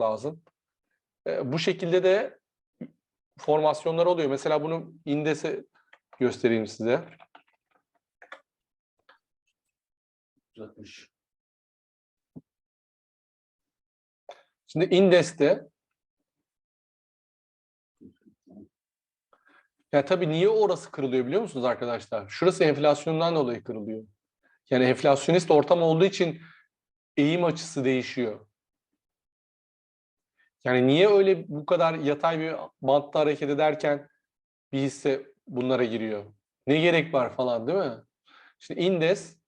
lazım. E, bu şekilde de formasyonlar oluyor. Mesela bunu indese göstereyim size. 160. Şimdi indeste ya tabii niye orası kırılıyor biliyor musunuz arkadaşlar? Şurası enflasyondan dolayı kırılıyor. Yani enflasyonist ortam olduğu için eğim açısı değişiyor. Yani niye öyle bu kadar yatay bir bantta hareket ederken bir hisse bunlara giriyor? Ne gerek var falan değil mi? Şimdi indes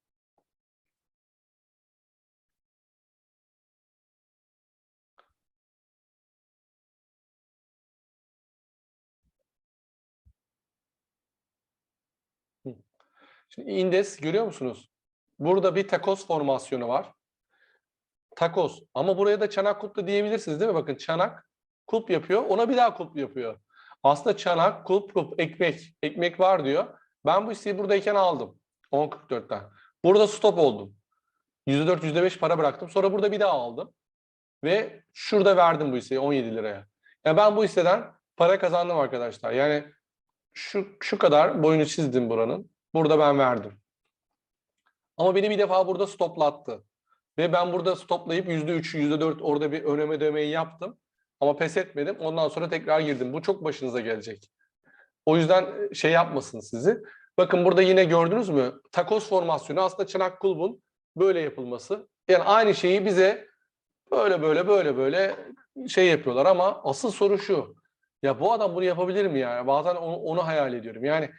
Şimdi indes görüyor musunuz? Burada bir takos formasyonu var. Takos. Ama buraya da çanak kulp da diyebilirsiniz değil mi? Bakın çanak kulp yapıyor. Ona bir daha kulp yapıyor. Aslında çanak, kulp, kulp, ekmek. Ekmek var diyor. Ben bu hisseyi buradayken aldım. 10.44'ten. Burada stop oldum. %4, %5 para bıraktım. Sonra burada bir daha aldım. Ve şurada verdim bu hisseyi 17 liraya. Yani ben bu hisseden para kazandım arkadaşlar. Yani şu, şu kadar boyunu çizdim buranın. Burada ben verdim. Ama beni bir defa burada stoplattı. Ve ben burada stoplayıp %3, %4 orada bir ön ödemeyi yaptım. Ama pes etmedim. Ondan sonra tekrar girdim. Bu çok başınıza gelecek. O yüzden şey yapmasın sizi. Bakın burada yine gördünüz mü? Takos formasyonu aslında çınak kulbun böyle yapılması. Yani aynı şeyi bize böyle böyle böyle böyle şey yapıyorlar ama asıl soru şu. Ya bu adam bunu yapabilir mi yani? Bazen onu, onu hayal ediyorum. Yani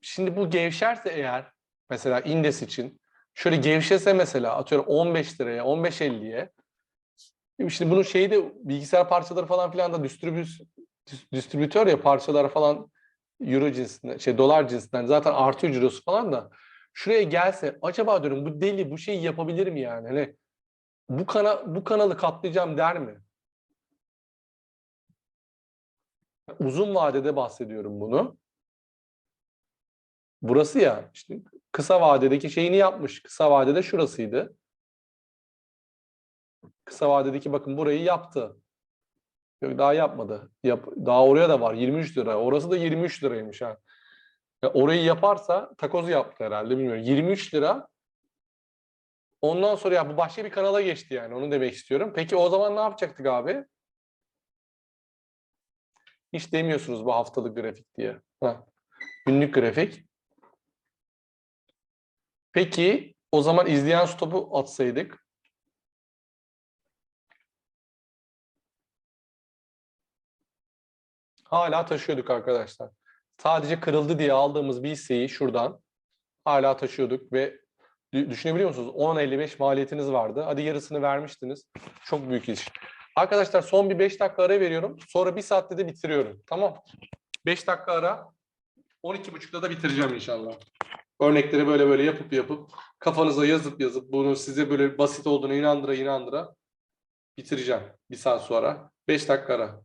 şimdi bu gevşerse eğer mesela indes için şöyle gevşese mesela atıyorum 15 liraya 15.50'ye Şimdi bunun şeyi de bilgisayar parçaları falan filan da distribütör ya parçalar falan euro cinsinden şey dolar cinsinden zaten artıyor cirosu falan da şuraya gelse acaba diyorum bu deli bu şeyi yapabilir mi yani? Hani bu kana bu kanalı katlayacağım der mi? Uzun vadede bahsediyorum bunu. Burası ya işte kısa vadedeki şeyini yapmış. Kısa vadede şurasıydı. Kısa vadedeki bakın burayı yaptı. Yok daha yapmadı. Yap, daha oraya da var 23 lira. Orası da 23 liraymış ha. Ya orayı yaparsa takozu yaptı herhalde bilmiyorum. 23 lira. Ondan sonra ya bu başka bir kanala geçti yani onu demek istiyorum. Peki o zaman ne yapacaktık abi? Hiç demiyorsunuz bu haftalık grafik diye. Ha. Günlük grafik. Peki o zaman izleyen stopu atsaydık. Hala taşıyorduk arkadaşlar. Sadece kırıldı diye aldığımız bir hisseyi şuradan hala taşıyorduk ve dü- düşünebiliyor musunuz? 10.55 maliyetiniz vardı. Hadi yarısını vermiştiniz. Çok büyük iş. Arkadaşlar son bir 5 dakika ara veriyorum. Sonra bir saatte de bitiriyorum. Tamam. 5 dakika ara. 12.30'da da bitireceğim inşallah. Örnekleri böyle böyle yapıp yapıp kafanıza yazıp yazıp bunu size böyle basit olduğunu inandıra inandıra bitireceğim bir saat sonra. 5 dakika ara.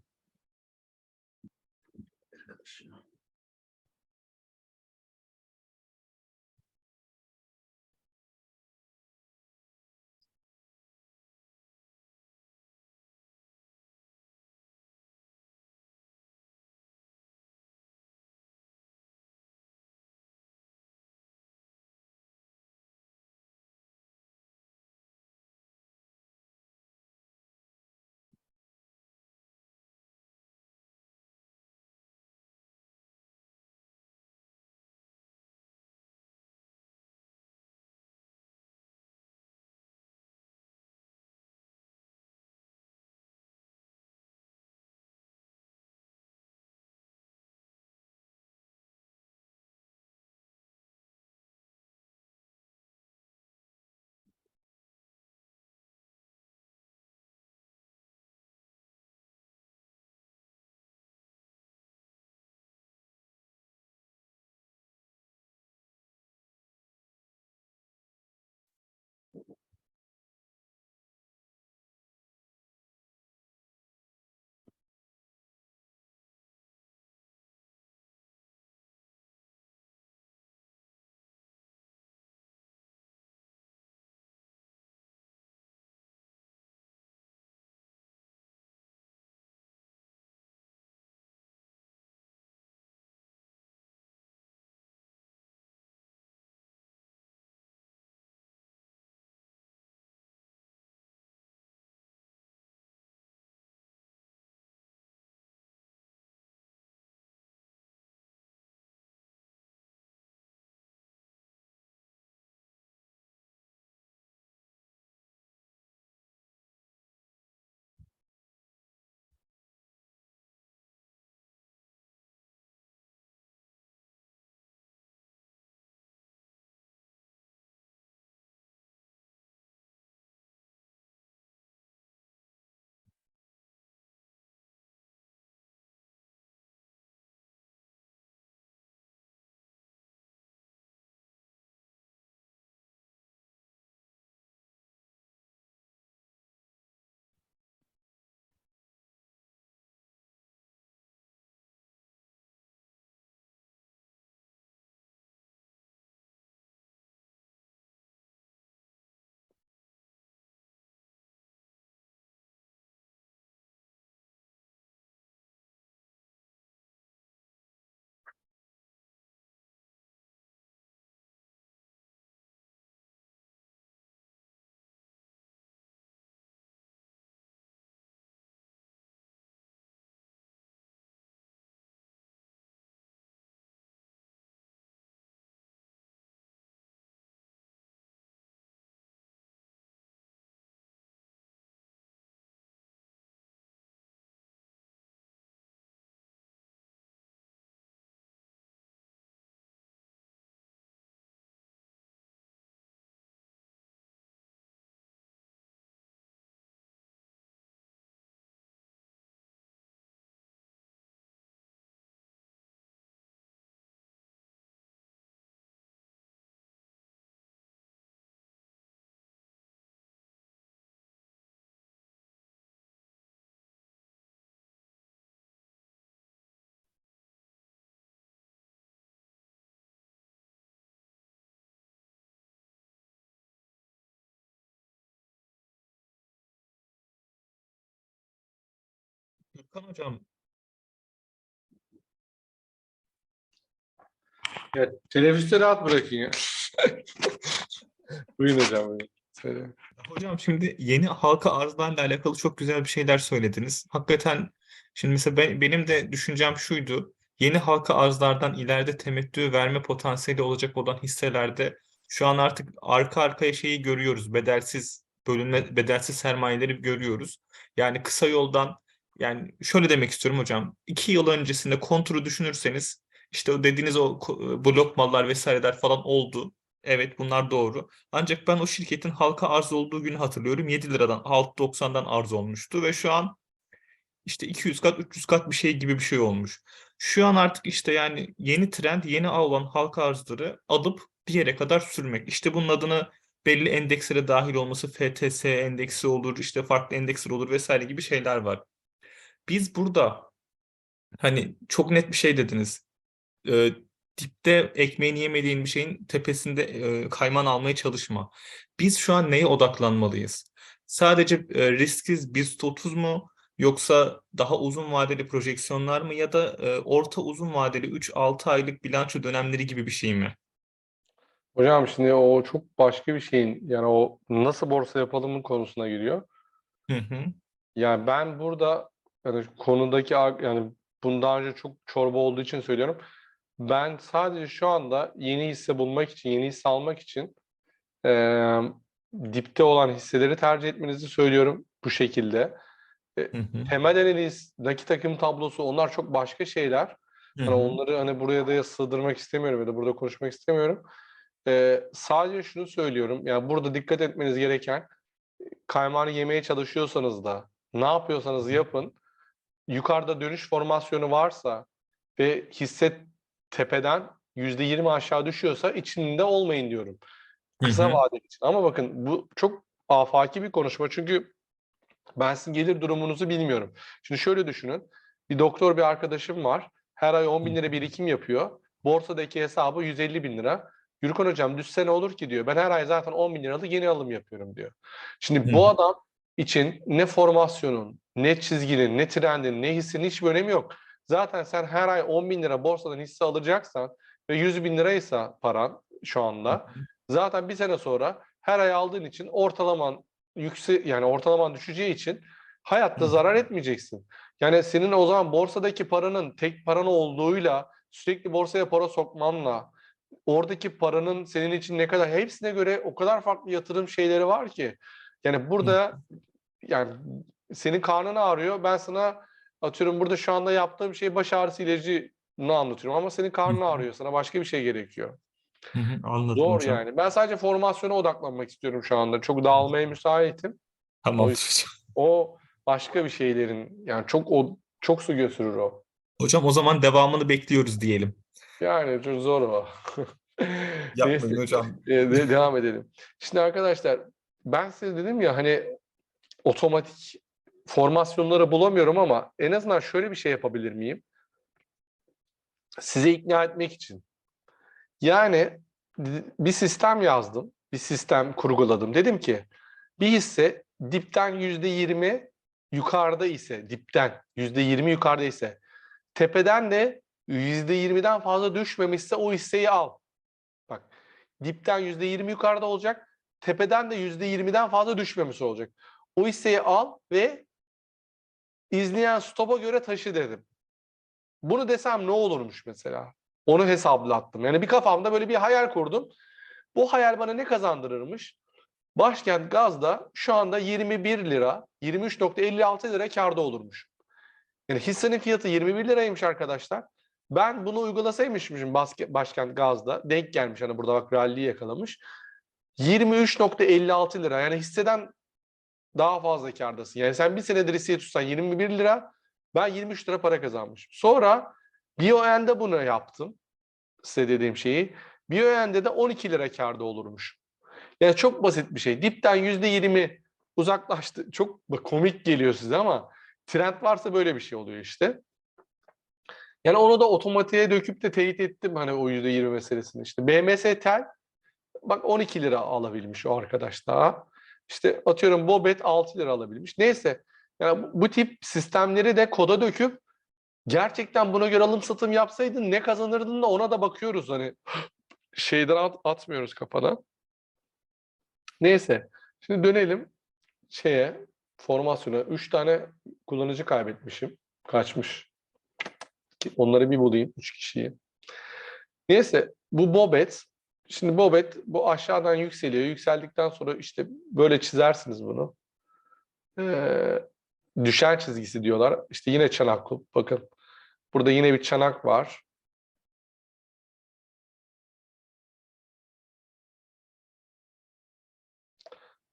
Gürkan hocam Ya, teneffüste rahat bırakın ya. buyurun hocam buyurun. Söyle. Hocam şimdi yeni halka arzlarla alakalı çok güzel bir şeyler söylediniz. Hakikaten şimdi mesela ben- benim de düşüncem şuydu. Yeni halka arzlardan ileride temettü verme potansiyeli olacak olan hisselerde şu an artık arka arkaya şeyi görüyoruz. Bedelsiz bölünme, bedelsiz sermayeleri görüyoruz. Yani kısa yoldan yani şöyle demek istiyorum hocam. iki yıl öncesinde konturu düşünürseniz işte dediğiniz o ko- blok mallar vesaireler falan oldu. Evet bunlar doğru. Ancak ben o şirketin halka arz olduğu günü hatırlıyorum. 7 liradan 6.90'dan arz olmuştu ve şu an işte 200 kat 300 kat bir şey gibi bir şey olmuş. Şu an artık işte yani yeni trend yeni ağ olan halka arzları alıp bir yere kadar sürmek. İşte bunun adını belli endekslere dahil olması FTS endeksi olur işte farklı endeksler olur vesaire gibi şeyler var. Biz burada hani çok net bir şey dediniz. Ee, dipte ekmeğini yemediğin bir şeyin tepesinde e, kayman almaya çalışma. Biz şu an neye odaklanmalıyız? Sadece e, risksiz BIST 30 mu yoksa daha uzun vadeli projeksiyonlar mı ya da e, orta uzun vadeli 3-6 aylık bilanço dönemleri gibi bir şey mi? Hocam şimdi o çok başka bir şeyin yani o nasıl borsa yapalımın konusuna giriyor. Hı hı. Yani ben burada yani konudaki yani bundan önce çok çorba olduğu için söylüyorum. Ben sadece şu anda yeni hisse bulmak için, yeni hisse almak için eee, dipte olan hisseleri tercih etmenizi söylüyorum bu şekilde. Hı hı. Temel analiz, nakit akım tablosu onlar çok başka şeyler. Hı. onları hani buraya da sığdırmak istemiyorum ya da burada konuşmak istemiyorum. Ee, sadece şunu söylüyorum. Yani burada dikkat etmeniz gereken kaymağını yemeye çalışıyorsanız da ne yapıyorsanız yapın. Yukarıda dönüş formasyonu varsa ve hisse tepeden %20 aşağı düşüyorsa içinde olmayın diyorum. Kısa vade için. Ama bakın bu çok afaki bir konuşma. Çünkü ben sizin gelir durumunuzu bilmiyorum. Şimdi şöyle düşünün. Bir doktor bir arkadaşım var. Her ay 10 bin lira birikim yapıyor. Borsadaki hesabı 150 bin lira. Gürkan hocam düşse ne olur ki diyor. Ben her ay zaten 10 bin liralık yeni alım yapıyorum diyor. Şimdi bu adam için ne formasyonun, ne çizginin, ne trendin, ne hissinin hiçbir önemi yok. Zaten sen her ay 10 bin lira borsadan hisse alacaksan ve 100 bin liraysa paran şu anda zaten bir sene sonra her ay aldığın için ortalaman yüksek yani ortalaman düşeceği için hayatta zarar etmeyeceksin. Yani senin o zaman borsadaki paranın tek paran olduğuyla sürekli borsaya para sokmanla oradaki paranın senin için ne kadar hepsine göre o kadar farklı yatırım şeyleri var ki. Yani burada yani senin karnın ağrıyor. Ben sana atıyorum burada şu anda yaptığım şey baş ağrısı ilacını anlatıyorum ama senin karnın ağrıyor. Sana başka bir şey gerekiyor. Anladım Zor hocam. yani. Ben sadece formasyona odaklanmak istiyorum şu anda. Çok dağılmaya müsaitim. Tamam O. O başka bir şeylerin yani çok o çok su götürür o. Hocam o zaman devamını bekliyoruz diyelim. Yani çok zor o. Yapmayın hocam. e, de- devam edelim. Şimdi arkadaşlar ben size dedim ya hani otomatik formasyonları bulamıyorum ama en azından şöyle bir şey yapabilir miyim? Size ikna etmek için. Yani bir sistem yazdım. Bir sistem kurguladım. Dedim ki bir hisse dipten yüzde yirmi yukarıda ise dipten yüzde yirmi yukarıda ise tepeden de yüzde yirmiden fazla düşmemişse o hisseyi al. Bak dipten yüzde yirmi yukarıda olacak. Tepeden de yüzde yirmiden fazla düşmemiş olacak. O hisseyi al ve izleyen stopa göre taşı dedim. Bunu desem ne olurmuş mesela? Onu hesaplattım. Yani bir kafamda böyle bir hayal kurdum. Bu hayal bana ne kazandırırmış? Başkent Gaz'da şu anda 21 lira, 23.56 lira karda olurmuş. Yani hissenin fiyatı 21 liraymış arkadaşlar. Ben bunu uygulasaymışım Başkent Gaz'da. Denk gelmiş hani burada bak rally yakalamış. 23.56 lira. Yani hisseden daha fazla kârdasın. Yani sen bir senedir hisseyi tutsan 21 lira, ben 23 lira para kazanmışım. Sonra BioN'de bunu yaptım. Size dediğim şeyi. BioN'de de 12 lira kârda olurmuş. Yani çok basit bir şey. Dipten %20 uzaklaştı. Çok komik geliyor size ama trend varsa böyle bir şey oluyor işte. Yani onu da otomatiğe döküp de teyit ettim hani o %20 meselesini işte. BMS Tel bak 12 lira alabilmiş o arkadaş daha. İşte atıyorum Bobet 6 lira alabilmiş. Neyse Yani bu- tip sistemleri de koda döküp gerçekten buna göre alım satım yapsaydın ne kazanırdın da ona da bakıyoruz hani şeyden at- atmıyoruz kafadan. Neyse. Şimdi dönelim şeye formasyona. Üç tane kullanıcı kaybetmişim. Kaçmış. Onları bir bulayım. Üç kişiyi. Neyse bu Bobet. Şimdi Bobet bu aşağıdan yükseliyor. Yükseldikten sonra işte böyle çizersiniz bunu. Ee, düşen çizgisi diyorlar. İşte yine çanak. Bakın. Burada yine bir çanak var.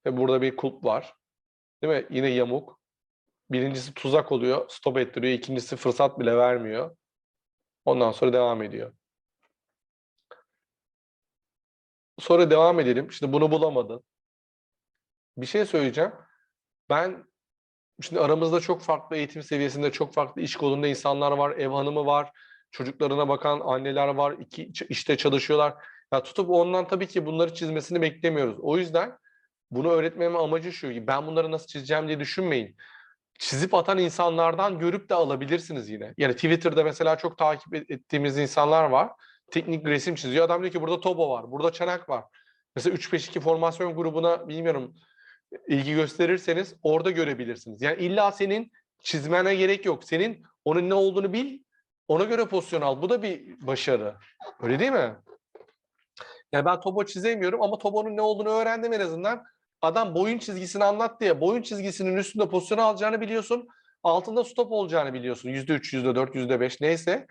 Ve burada bir kulp var. Değil mi? Yine yamuk. Birincisi tuzak oluyor. Stop ettiriyor. İkincisi fırsat bile vermiyor. Ondan sonra devam ediyor. Sonra devam edelim. Şimdi bunu bulamadın. Bir şey söyleyeceğim. Ben şimdi aramızda çok farklı eğitim seviyesinde, çok farklı iş kolunda insanlar var. Ev hanımı var. Çocuklarına bakan anneler var. iki işte çalışıyorlar. Ya tutup ondan tabii ki bunları çizmesini beklemiyoruz. O yüzden bunu öğretmemin amacı şu. Ben bunları nasıl çizeceğim diye düşünmeyin. Çizip atan insanlardan görüp de alabilirsiniz yine. Yani Twitter'da mesela çok takip et- ettiğimiz insanlar var. Teknik resim çiziyor. Adam diyor ki burada Tobo var, burada Çanak var. Mesela 3-5-2 formasyon grubuna bilmiyorum ilgi gösterirseniz orada görebilirsiniz. Yani illa senin çizmene gerek yok. Senin onun ne olduğunu bil, ona göre pozisyon al. Bu da bir başarı. Öyle değil mi? Yani ben Tobo çizemiyorum ama Tobo'nun ne olduğunu öğrendim en azından. Adam boyun çizgisini anlat diye boyun çizgisinin üstünde pozisyon alacağını biliyorsun. Altında stop olacağını biliyorsun. %3, %4, %5 neyse.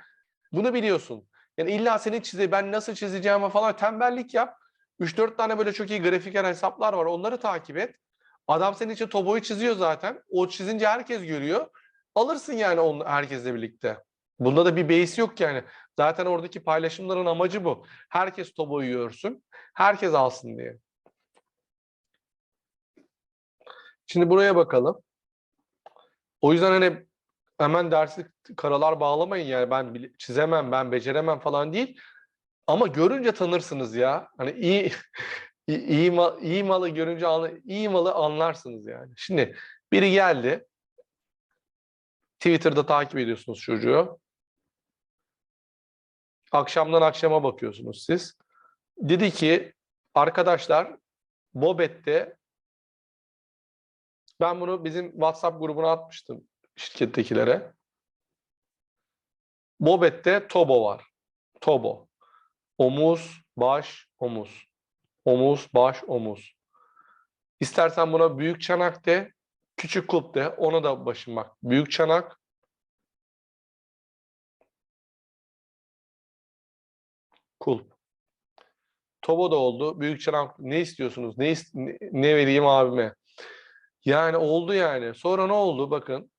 Bunu biliyorsun. Yani illa senin çize ben nasıl çizeceğime falan tembellik yap. 3-4 tane böyle çok iyi grafiker hesaplar var. Onları takip et. Adam senin için Tobo'yu çiziyor zaten. O çizince herkes görüyor. Alırsın yani onu herkesle birlikte. Bunda da bir base yok yani. Zaten oradaki paylaşımların amacı bu. Herkes Tobo'yu görsün. Herkes alsın diye. Şimdi buraya bakalım. O yüzden hani hemen dersi karalar bağlamayın yani ben çizemem, ben beceremem falan değil. Ama görünce tanırsınız ya. Hani iyi iyi, iyi, ma- iyi malı görünce iyi malı anlarsınız yani. Şimdi biri geldi. Twitter'da takip ediyorsunuz çocuğu. Akşamdan akşama bakıyorsunuz siz. Dedi ki arkadaşlar Bobet'te ben bunu bizim WhatsApp grubuna atmıştım şirkettekilere. Bobet'te Tobo var. Tobo. Omuz, baş, omuz. Omuz, baş, omuz. İstersen buna büyük çanak de, küçük kulp de. Ona da başım bak. Büyük çanak, kulp. Tobo da oldu. Büyük çanak ne istiyorsunuz? Ne, ist- ne vereyim abime? Yani oldu yani. Sonra ne oldu? Bakın.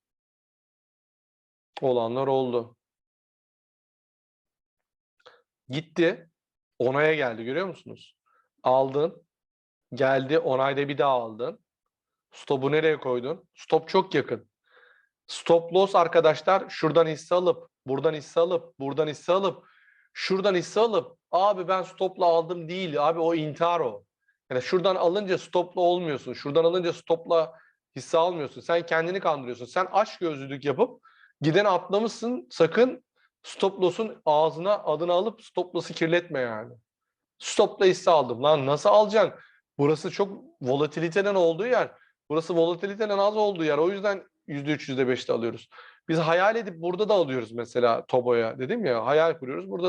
Olanlar oldu. Gitti. Onaya geldi görüyor musunuz? Aldın. Geldi. Onayda bir daha aldın. Stop'u nereye koydun? Stop çok yakın. Stop loss arkadaşlar şuradan hisse alıp, buradan hisse alıp, buradan hisse alıp, şuradan hisse alıp, abi ben stopla aldım değil, abi o intihar o. Yani şuradan alınca stopla olmuyorsun, şuradan alınca stopla hisse almıyorsun. Sen kendini kandırıyorsun. Sen aç gözlülük yapıp giden atlamışsın. Sakın stop loss'un ağzına adını alıp stop loss'u kirletme yani. Stopla hisse aldım. Lan nasıl alacaksın? Burası çok volatilitenin olduğu yer. Burası volatilitenin az olduğu yer. O yüzden %3, %5'te alıyoruz. Biz hayal edip burada da alıyoruz mesela Tobo'ya. Dedim ya hayal kuruyoruz. Burada